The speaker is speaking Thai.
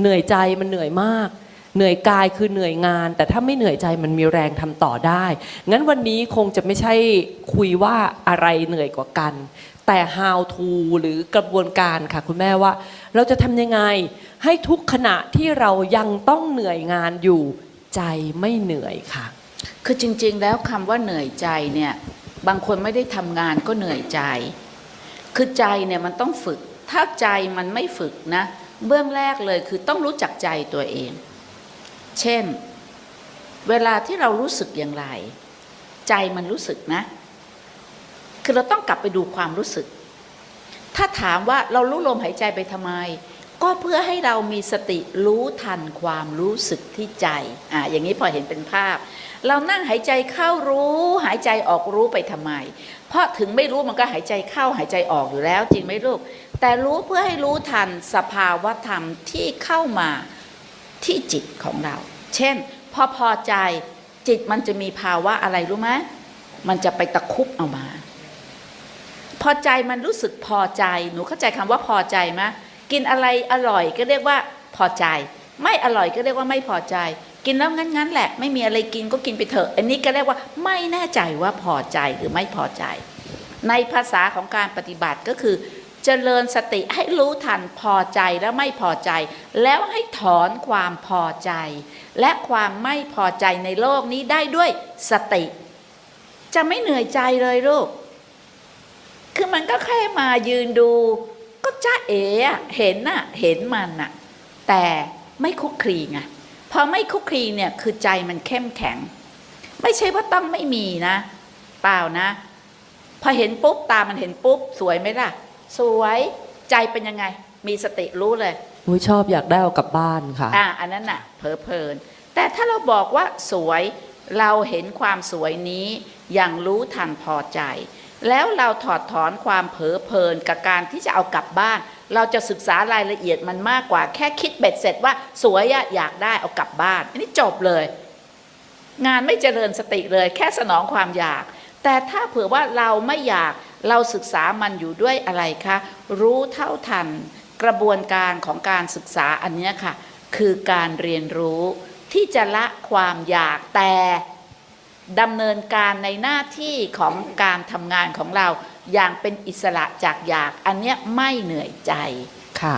เหนื่อยใจมันเหนื่อยมาก เหนื่อยกายคือเหนื่อยงาน แต่ถ้าไม่เหนื่อยใจมันมีแรงทำต่อได้ งั้นวันนี้คงจะไม่ใช่คุยว่าอะไรเหนื่อยกว่ากัน แต่ how to หรือกระบวนการค่ะคุณแม่ว่า เราจะทำยังไง ให้ทุกขณะที่เรายังต้องเหนื่อยงานอยู่ใจไม่เหนื่อยค่ะ คือจริง ๆ แล้วคำว่าเหนื่อยใจเนี่ยบางคนไม่ได้ทำงานก็เหนื่อยใจ คือใจเนี่ยมันต้องฝึก ถ้าใจมันไม่ฝึกนะ เบื้องแรกเลยคือต้องรู้จักใจตัวเอง เช่น เวลาที่เรารู้สึกอย่างไร ใจมันรู้สึกนะ คือเราต้องกลับไปดูความรู้สึก ถ้าถามว่าเรารู้ลมหายใจไปทำไม ก็เพื่อให้เรามีสติรู้ทันความรู้สึกที่ใจอ่าอย่างนี้พอเห็นเป็นภาพ เรานั่งหายใจเข้ารู้ หายใจออกรู้ไปทำไม เพราะถึงไม่รู้มันก็หายใจเข้าหายใจออกอยู่แล้ว จริงไหมลูก แต่รู้เพื่อให้รู้ทันสภาวะธรรมที่เข้ามาที่จิตของเรา เช่น พอพอใจจิตมันจะมีภาวะอะไรรู้ไหมมันจะไปตะคุบเอามา พอใจมันรู้สึกพอใจ หนูเข้าใจคำว่าพอใจไหม กินอะไรอร่อยก็เรียกว่าพอใจ ไม่อร่อยก็เรียกว่าไม่พอใจ กินแล้วงั้นๆแหละ ไม่มีอะไรกินก็กินไปเถอะ อันนี้ก็เรียกว่าไม่แน่ใจว่าพอใจหรือไม่พอใจ ในภาษาของการปฏิบัติก็คือเจริญสติให้รู้ทันพอใจและไม่พอใจ แล้วให้ถอนความพอใจ และความไม่พอใจในโลกนี้ได้ด้วยสติ จะไม่เหนื่อยใจเลยลูก คือมันก็แค่มายืนดู ก็จ้าเอ๋อะเห็นน่ะเห็นมันน่ะแต่ไม่คุกคลีไงพอไม่คุกคลีเนี่ยคือใจมันเข้มแข็ง ไม่ใช่ว่าต้องไม่มีนะ เปล่านะ พอเห็นปุ๊บตามันเห็นปุ๊บ สวยไหมล่ะ สวยใจเป็นยังไง มีสติรู้เลยอุ้ยชอบอยากได้เอากลับบ้านค่ะ อ่าอันนั้นน่ะเพอเพลิน แต่ถ้าเราบอกว่าสวยเราเห็นความสวยนี้อย่างรู้ทันพอใจ แล้วเราถอดถอนความเผลอเพลินกับการที่จะเอากลับบ้าน เราจะศึกษารายละเอียดมันมากกว่า แค่คิดเบ็ดเสร็จว่าสวยอยากได้เอากลับบ้าน อันนี้จบเลย งานไม่เจริญสติเลย แค่สนองความอยาก แต่ถ้าเผื่อว่าเราไม่อยากเราศึกษามันอยู่ด้วยอะไรคะรู้เท่าทัน กระบวนการของการศึกษาอันเนี้ยค่ะ คือการเรียนรู้ที่จะละความอยากแต่ ดำเนินการในหน้าที่ของการทำงานของเราอย่างเป็นอิสระจากอยาก อันเนี้ยไม่เหนื่อยใจค่ะ